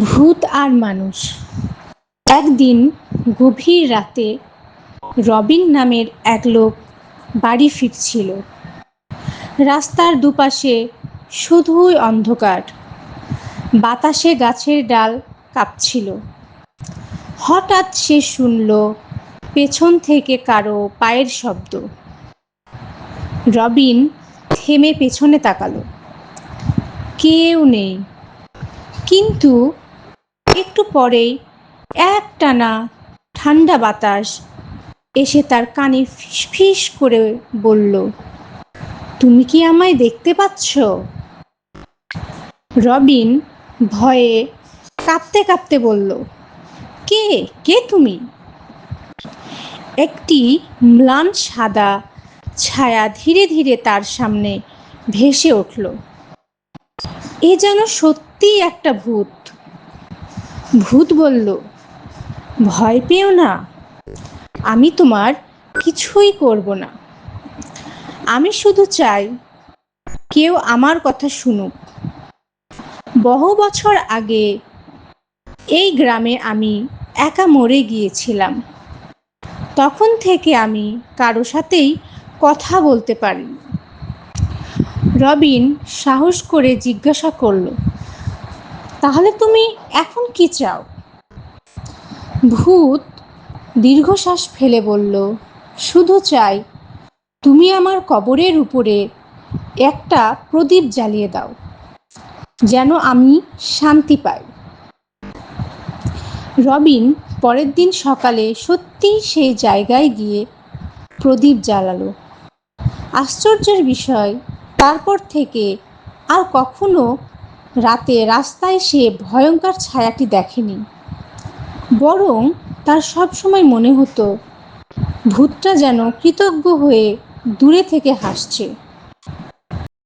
ভূত আর মানুষ। একদিন গভীর রাতে রবিন নামের এক লোক বাড়ি ফিরছিল। রাস্তার দুপাশে শুধুই অন্ধকার। বাতাসে গাছের ডাল কাঁপছিল। হঠাৎ সে শুনল পেছন থেকে কারও পায়ের শব্দ। রবিন থেমে পেছনে তাকালো। কেউ নেই। কিন্তু একটু পরেই একটানা ঠান্ডা বাতাস এসে তার কানে ফিস করে বলল, তুমি কি আমায় দেখতে পাচ্ছ? রবিন ভয়ে কাঁপতে কাঁপতে বলল, কে? কে তুমি? একটি ম্লান সাদা ছায়া ধীরে ধীরে তার সামনে ভেসে উঠল। এ যেন সত্যিই একটা ভূত। ভূত বলল, ভয় পেও না, আমি তোমার কিছুই করব না। আমি শুধু চাই কেউ আমার কথা শুনুক। বহু বছর আগে এই গ্রামে আমি একা মরে গিয়েছিলাম। তখন থেকে আমি কারও সাথেই কথা বলতে পারি রবিন সাহস করে জিজ্ঞাসা করল তাহলে তুমি এখন কি চাও? ভূত দীর্ঘশ্বাস ফেলে বলল, শুধু চাই, তুমি আমার কবরের উপরে একটা প্রদীপ জ্বালিয়ে দাও, যেন আমি শান্তি পাই। রবিন পরের দিন সকালে সত্যিই সেই জায়গায় গিয়ে প্রদীপ জ্বালালো। আশ্চর্যের বিষয়, তারপর থেকে আর কখনো রাতে রাস্তায় সে ভয়ঙ্কর ছায়াটি দেখেনি। বরং তার সব সময় মনে হতো, ভূতটা যেন কৃতজ্ঞ হয়ে দূরে থেকে হাসছে।